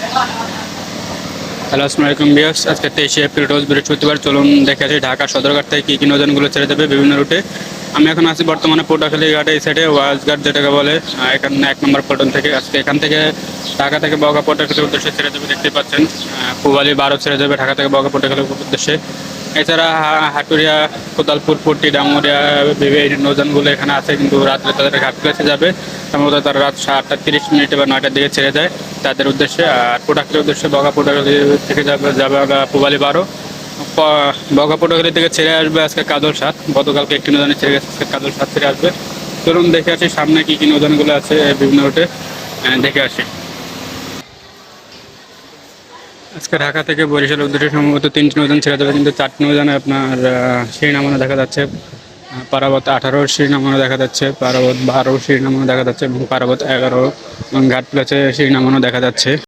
Hello, আসসালামু আলাইকুম বিয়াস আজকে তেইশে এপ্রিল রোজ বৃহস্পতিবার। চলুন দেখে আসি ঢাকা, সদরঘাট থেকে কী কী নদীগুলো ছেড়ে দেবে বিভিন্ন রুটে। আমি এখন আছি বর্তমানে পোটাখালী ঘাটে, এই সাইডে ওয়াজ ঘাট যেটাকে বলে এখানে এক নম্বর পল্টন থেকে। আজকে এখান থেকে ঢাকা থেকে বগা পোটাখালীর উদ্দেশ্যে ছেড়ে দেবে দেখতে পাচ্ছেন। পুবালি বারো ছেড়ে দেবে ঢাকা থেকে বগা পোটাখালীর উদ্দেশ্যে। এছাড়া হাটুরিয়া, কোদালপুর, পট্টি ডামুরিয়া ভেবে এই নৌযানগুলো এখানে আছে, কিন্তু রাত্রে তাদের ঘাট প্লেসে যাবে। সম্ভবত তারা রাত সাতটা তিরিশ মিনিটে বা নয়টার দিকে ছেড়ে দেয় তাদের উদ্দেশ্যে। আর পোটাখালীর উদ্দেশ্যে বগা থেকে যাবে যাবে পুবালি বারো। বগা থেকে ছেড়ে আসবে আজকে কাজল সাত। গতকালকে একটি নৌজানে ছেড়ে গেছে, আজকে কাজল সাত ছেড়ে আসবে। চলুন দেখে আসি সামনে কী কী নৌজানগুলো আছে বিভিন্ন রুটে। দেখে আসি। আজকে ঢাকা থেকে বরিশাল উদ্দেশ্যে সম্ভবত তিনটি নৌজান ছেড়ে দেবে, কিন্তু চারটি নৌজানে আপনার শিরোনামানো দেখা যাচ্ছে। পারাবত আঠারো শিরোনামানো দেখা যাচ্ছে, পারাবত বারো শিরোনামানো দেখা যাচ্ছে এবং পারাবত এগারো, এবং ঘাট প্লেসে শিরোনামানো দেখা যাচ্ছে।